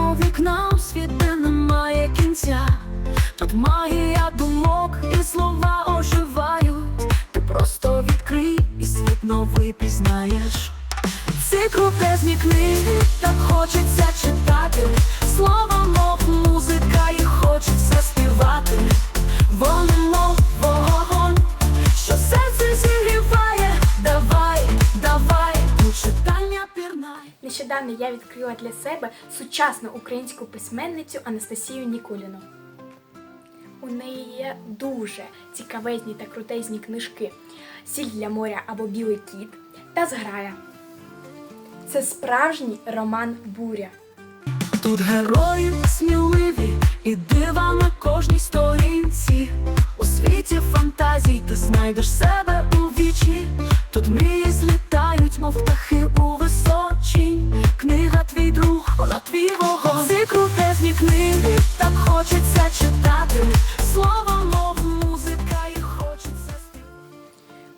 мов вікнам у немає кінця, Тут магія думок і слова оживають, ти просто відкрий і світ новий пізнаєш. Ці крутезні книги так хочеться читати, слова мов. Нещодавно я відкрила для себе сучасну українську письменницю Анастасію Нікуліну. У неї є дуже цікавезні та крутезні книжки Сіль для моря або Білий кіт та Зграя. Це справжній роман Буря. Тут герої сміливі і дива на кожній сторінці. У світі фантазій ти знайдеш себе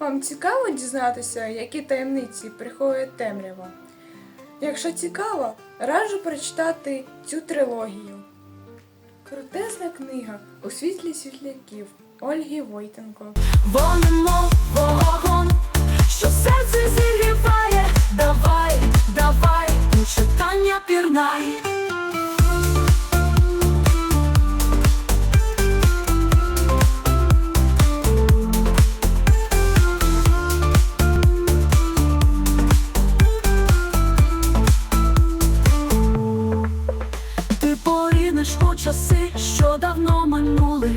Вам цікаво дізнатися, які таємниці приховує темрява? Якщо цікаво, раджу прочитати цю трилогію. Крутезна книга у світлі світляків Ольги Войтенко. Вогонь, що серце зігріває. Часи, що давно минули,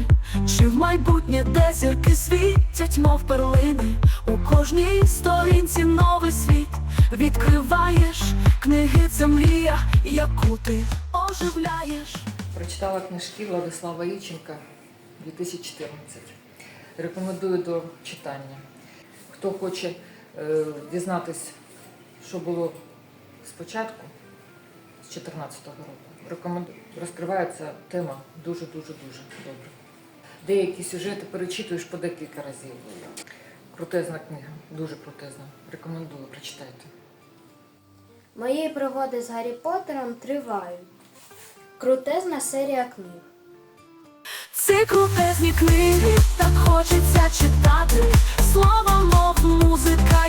чи в майбутнє, де зірки світять, мов перлини. У кожній сторінці новий світ відкриваєш книги, це мрія, яку ти оживляєш. Прочитала книжки Владислава Іченка 2014. Рекомендую до читання. Хто хоче е, дізнатись, що було спочатку, 2014 року, рекомендую. Розкривається тема дуже-дуже дуже добре. Деякі сюжети перечитуєш по декілька разів. Крутезна книга, дуже крутезна. Рекомендую, прочитайте. Мої пригоди з Гаррі Поттером тривають. Крутезна серія книг. Ці крутезні книги так хочеться читати. Слово, мов музика,